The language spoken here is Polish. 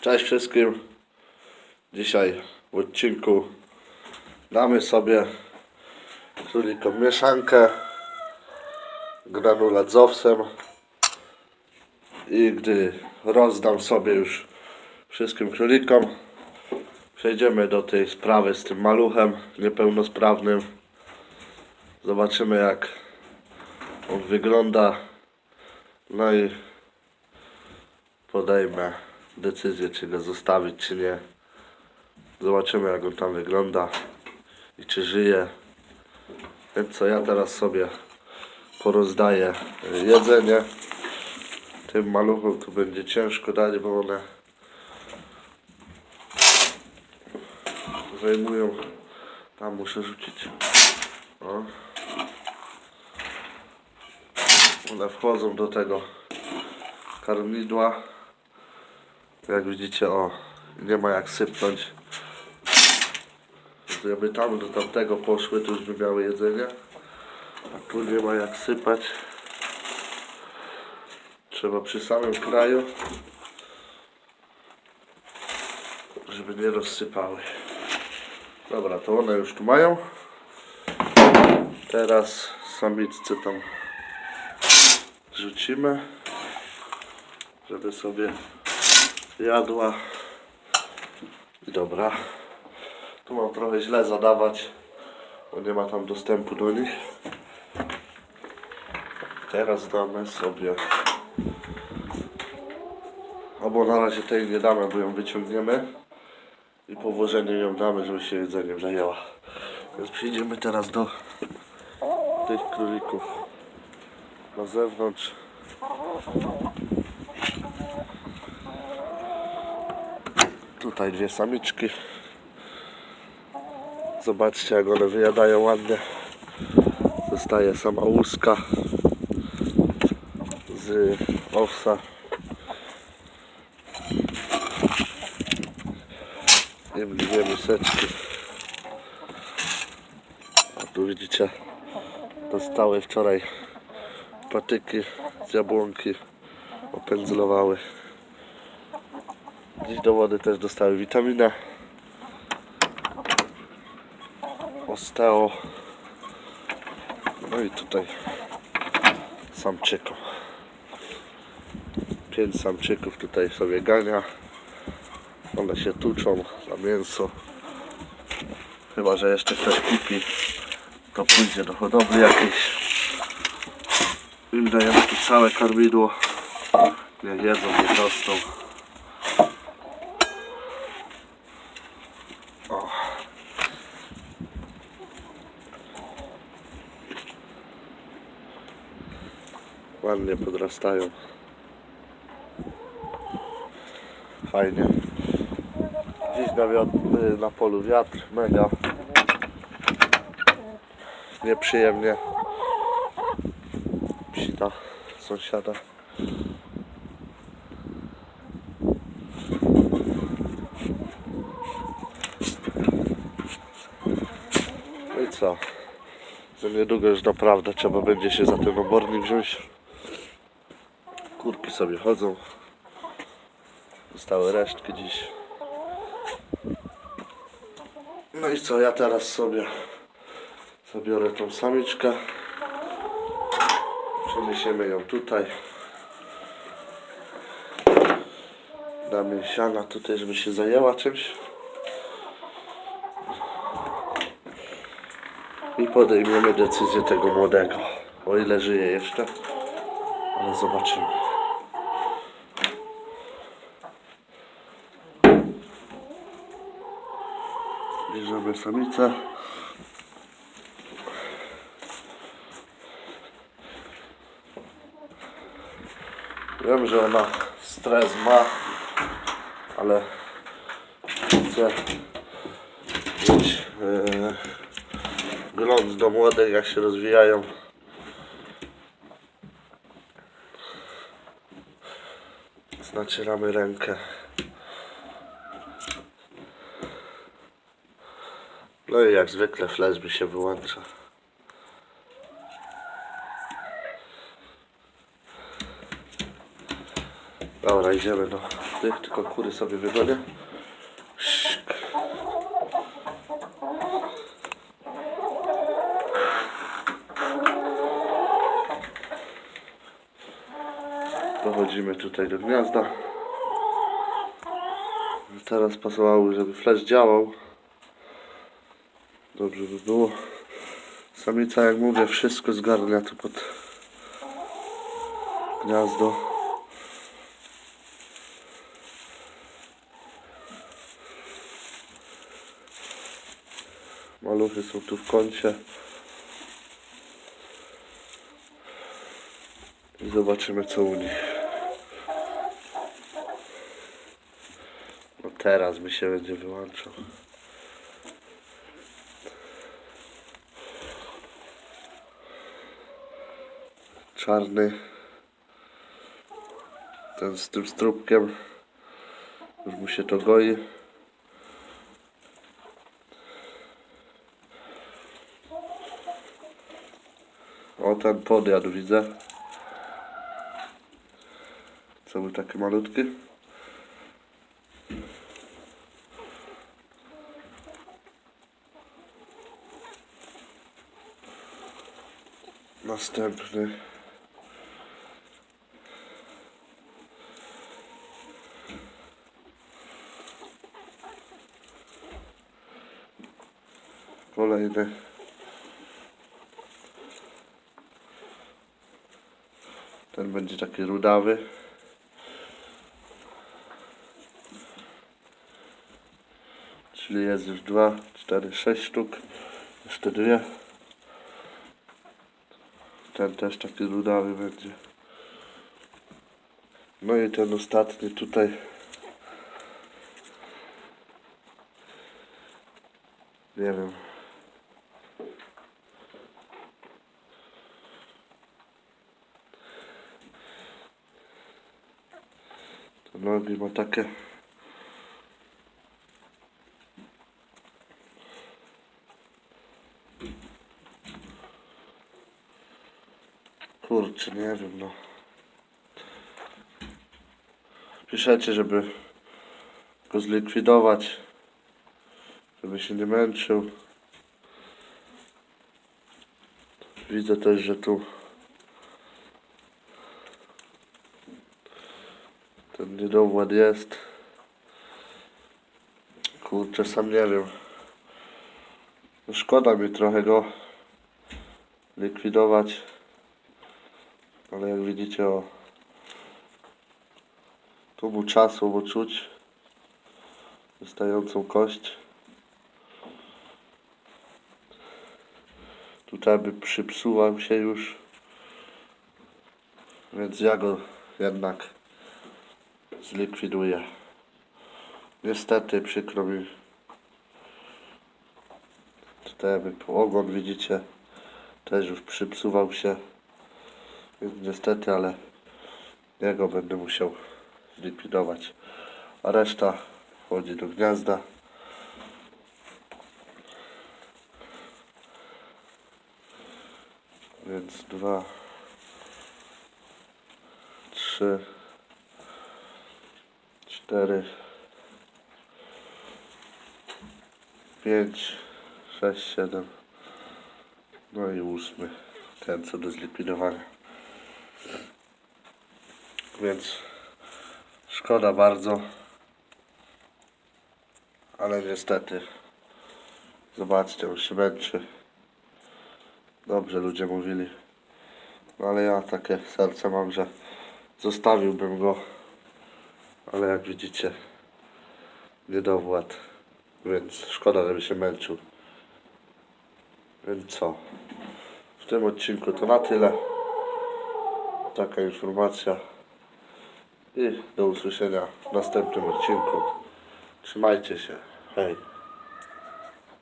Cześć wszystkim. Dzisiaj w odcinku damy sobie królikom mieszankę granulat z owsem i gdy rozdam sobie już wszystkim królikom przejdziemy do tej sprawy z tym maluchem niepełnosprawnym zobaczymy jak on wygląda no i podejmę decyzję, czy go zostawić, czy nie. Zobaczymy, jak on tam wygląda i czy żyje. Więc co, ja teraz sobie porozdaję jedzenie. Tym maluchom tu będzie ciężko dać, bo one zajmują. Tam muszę rzucić. O. One wchodzą do tego karmidła. Jak widzicie, o, nie ma jak sypnąć. Gdyby tam do tamtego poszły, to już by miały jedzenie. A tu nie ma jak sypać. Trzeba przy samym kraju, żeby nie rozsypały. Dobra, to one już tu mają. Teraz samiczce tam rzucimy, żeby sobie jadła. Dobra. Tu mam trochę źle zadawać, bo nie ma tam dostępu do nich. Teraz damy sobie. Albo na razie tej nie damy, bo ją wyciągniemy. I po włożeniu ją damy, żeby się jedzeniem zajęła. Więc przejdziemy teraz do tych królików na zewnątrz. Tutaj dwie samiczki. Zobaczcie jak one wyjadają ładnie. Zostaje sama łuska z owsa. Im dwie miseczki. A tu widzicie, dostały wczoraj patyki z jabłonki. Opędzlowały. Dziś do wody też dostały witaminę. Osteo. No i tutaj samczyku. Pięć samczyków tutaj sobie gania. One się tuczą za mięso. Chyba, że jeszcze ktoś kupi, to pójdzie do hodowli jakiejś. Im dajemy tu całe karmidło. Niech jedzą, nie rosną. Ładnie podrastają. Fajnie. Dziś na, wiat- na polu wiatr, mega. Nieprzyjemnie. Psita sąsiada. No i co? Za niedługo już naprawdę trzeba będzie się za ten obornik wziąć. Kurki sobie chodzą. Zostały resztki dziś. No i co, ja teraz sobie zabiorę tą samiczkę. Przeniesiemy ją tutaj. Damy siana tutaj, żeby się zajęła czymś. I podejmiemy decyzję tego młodego. O ile żyje jeszcze. Ale zobaczymy. Bierzemy samicę. Wiem, że ona stres ma, ale chcę mieć e, gląd do młodych, jak się rozwijają. Znacieramy rękę. No i jak zwykle flash mi się wyłącza. Dobra, idziemy do tych, tylko kury sobie wygonię. Dochodzimy tutaj do gniazda. Teraz pasowało, żeby flash działał. Dobrze by było. Samica, jak mówię, wszystko zgarnia tu pod gniazdo. Maluchy są tu w kącie. I zobaczymy co u nich. Teraz mi się będzie wyłączał. Czarny. Ten z tym strubkiem. Już mu się to goi. O, ten podjadł, widzę. Co był taki malutki? Następny. Kolejny. Ten będzie taki rudawy. Czyli jest już dwa, cztery, sześć sztuk. Jeszcze dwie. Ten też taki rudawy będzie. No i ten ostatni tutaj. Nie wiem. Te nogi ma takie. Kurczę, nie wiem no. Piszecie, żeby go zlikwidować, żeby się nie męczył. Widzę też, że tu ten niedowład jest. Kurczę, sam nie wiem. No Szkoda mi trochę go likwidować. Ale jak widzicie, o, tu mu czasu, bo czuć wystającą kość. Tutaj by przypsuwał się już, więc ja go jednak zlikwiduję. Niestety przykro mi. Tutaj jakby ogon widzicie, też już przypsuwał się. Niestety, ale jego będę musiał zlikwidować. A reszta wchodzi do gniazda. Więc dwa, trzy, cztery, pięć, sześć, siedem. No i ósmy. Ten co do zlikwidowania. Więc szkoda bardzo. Ale niestety. Zobaczcie, on się męczy. Dobrze ludzie mówili. No ale ja takie serce mam, że zostawiłbym go. Ale jak widzicie, niedowład. Więc szkoda, żeby się męczył. Więc co? W tym odcinku to na tyle. Taka informacja. I do usłyszenia w następnym odcinku. Trzymajcie się. Hej.